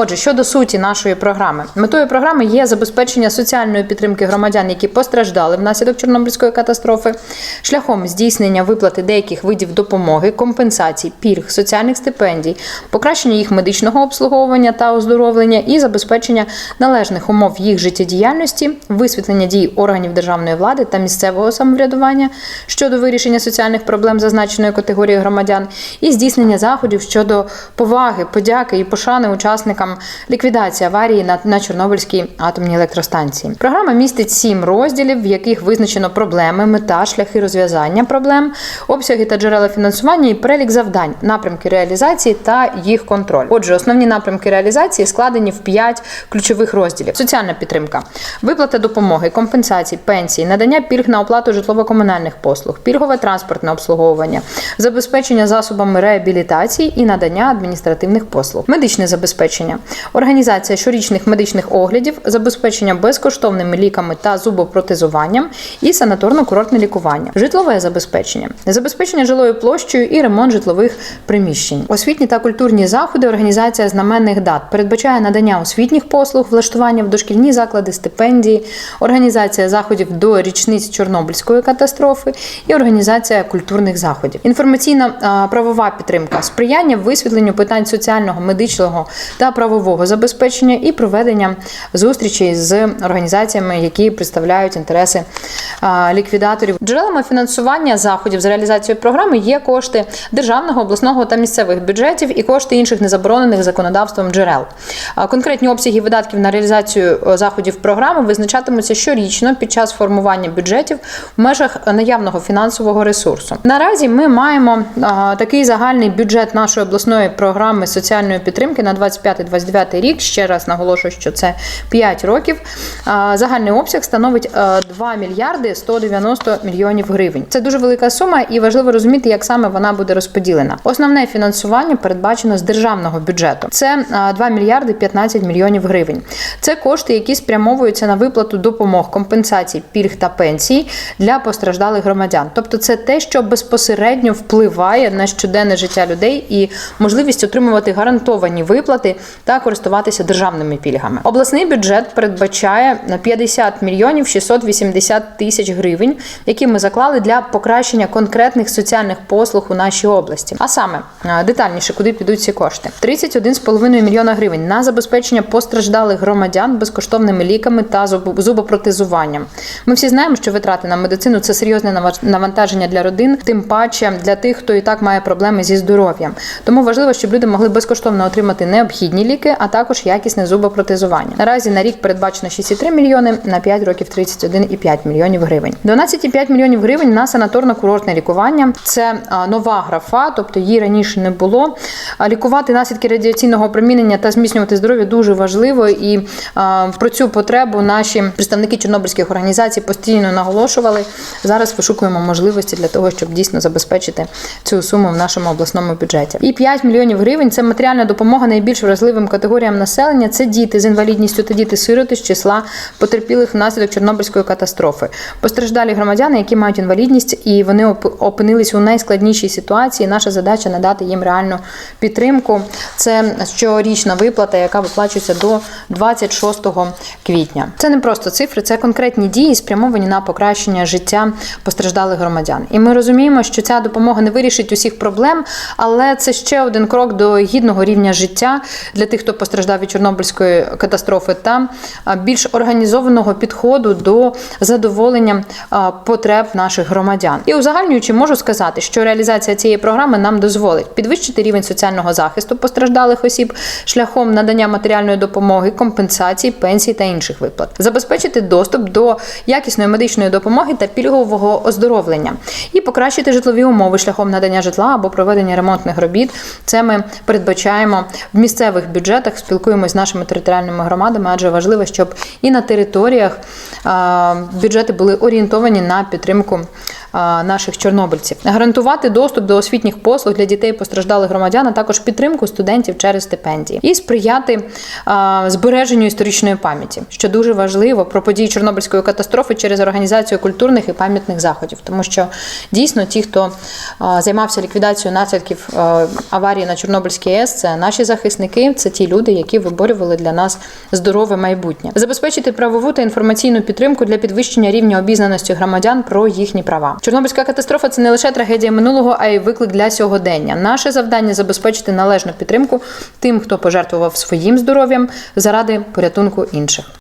Отже, щодо суті нашої програми, метою програми є забезпечення соціальної підтримки громадян, які постраждали внаслідок Чорнобильської катастрофи, шляхом здійснення виплати деяких видів допомоги, компенсацій, пільг, соціальних стипендій, покращення їх медичного обслуговування та оздоровлення і забезпечення належних умов їх життєдіяльності, висвітлення дій органів державної влади та місцевого самоврядування щодо вирішення соціальних проблем зазначеної категорії громадян, і здійснення заходів щодо поваги, подяки і пошани учасникам ліквідації аварії на, на Чорнобильській атомній електростанції. Програма містить сім розділів, в яких визначено проблеми, мета, шляхи розв'язання проблем, обсяги та джерела фінансування і перелік завдань, напрямки реалізації та їх контроль. Отже, основні напрямки реалізації складені в п'ять ключових розділів: соціальна підтримка, виплата допомоги, компенсації, пенсії, надання пільг на оплату житлово-комунальних послуг, пільгове транспортне обслуговування, забезпечення засобами реабілітації і надання адміністративних послуг, медичне забезпечення, організація щорічних медичних оглядів, забезпечення безкоштовними ліками та зубопротезуванням і санаторно-курортне лікування, житлове забезпечення, забезпечення жилою площею і ремонт житлових приміщень, освітні та культурні заходи. Організація знаменних дат. Передбачає надання освітніх послуг, влаштування в дошкільні заклади, стипендії, організація заходів до річниць Чорнобильської катастрофи і організація культурних заходів. Інформаційна правова підтримка, сприяння висвітленню питань соціального, медичного та правового забезпечення і проведення зустрічей з організаціями, які представляють інтереси ліквідаторів. Джерелами фінансування заходів з реалізацією програми є кошти державного, обласного та місцевих бюджетів і кошти інших незаборонених законодавством джерел. Конкретні обсяги видатків на реалізацію заходів програми визначатимуться щорічно під час формування бюджетів в межах наявного фінансового ресурсу. Наразі ми маємо такий загальний бюджет нашої обласної програми соціальної підтримки на 25-29 рік. Ще раз наголошую, що це 5 років. Загальний обсяг становить е, 2 мільярди 190 мільйонів гривень. Це дуже велика сума, і важливо розуміти, як саме вона буде розподілена. Основне фінансування передбачено з державного бюджету. Це е, 2 мільярди 15 мільйонів гривень. Це кошти, які спрямовуються на виплату допомог, компенсацій, пільг та пенсій для постраждалих громадян. Тобто, це те, що безпосередньо впливає на щоденне життя людей і можливість отримувати гарантовані виплати та користуватися державними пільгами. Обласний бюджет передбачає на 50 мільйонів 680 тисяч гривень, які ми заклали для покращення конкретних соціальних послуг у нашій області. А саме е, детальніше, куди підуть ці кошти: 31,5 мільйона гривень на забезпечення постраждалих громадян безкоштовними ліками та зуб- зубопротезуванням. Ми всі знаємо, що витрати на медицину це серйозне навантаження для родин, тим паче для тих, хто і так має проблеми зі здоров'ям. Тому важливо, щоб люди могли безкоштовно отримати необхідні ліки, а також якісне зубопротезування. Наразі на рік передбачено 6,3 мільйони, на 5 років 31,5 мільйонів гривень. 12,5 мільйонів гривень на санаторно-курортне лікування. Це нова графа, тобто її раніше не було. Лікувати наслідки радіаційного опромінення та зміцнювати здоров'я дуже важливо. І про цю потребу наші представники чорнобильських організацій постійно наголошували. Зараз вишукуємо можливості для того, щоб дійсно забезпечити цю суму в нашому обласному бюджеті. І 5 мільйонів гривень це матеріальна допомога найбільш вразливим категоріям населення. Це діти з інвалідністю та діти-сироти з числа потерпілих внаслідок Чорнобильської катастрофи. Постраждалі громадяни, які мають інвалідність, і вони оп- опинились у найскладнішій ситуації. Наша задача надати їм реальну підтримку. Це щорічна виплата, яка виплачується до 26 квітня. Це не просто цифри, це конкретні дії, спрямовані на покращення життя постраждалих громадян. І ми розуміємо, що ця допомога не вирішить усіх проблем, але це ще один крок до гідного рівня життя для тих, хто постраждав від Чорнобильської катастрофи, та більш організованого підходу до задоволення потреб наших громадян. І узагальнюючи, можу сказати, що реалізація цієї програми нам дозволить підвищити рівень соціального захисту постраждалих осіб шляхом надання матеріальної допомоги, компенсацій, пенсій та інших виплат, забезпечити доступ до якісної медичної допомоги та пільгового оздоровлення і покращити житлові умови шляхом надання житла або проведення ремонтних робіт. Це ми передбачаємо в місцевих бюджетах. Спілкуємося з нашими територіальними громадами, адже важливо, щоб і на територіях бюджети були орієнтовані на підтримку наших чорнобильців, гарантувати доступ до освітніх послуг для дітей постраждалих громадян, а також підтримку студентів через стипендії, і сприяти збереженню історичної пам'яті, що дуже важливо про події Чорнобильської катастрофи через організацію культурних і пам'ятних заходів, тому що дійсно ті, хто займався ліквідацією наслідків аварії на Чорнобильській АЕС, це наші захисники, це це ті люди, які виборювали для нас здорове майбутнє, забезпечити правову та інформаційну підтримку для підвищення рівня обізнаності громадян про їхні права. Чорнобильська катастрофа це не лише трагедія минулого, а й виклик для сьогодення. Наше завдання забезпечити належну підтримку тим, хто пожертвував своїм здоров'ям заради порятунку інших.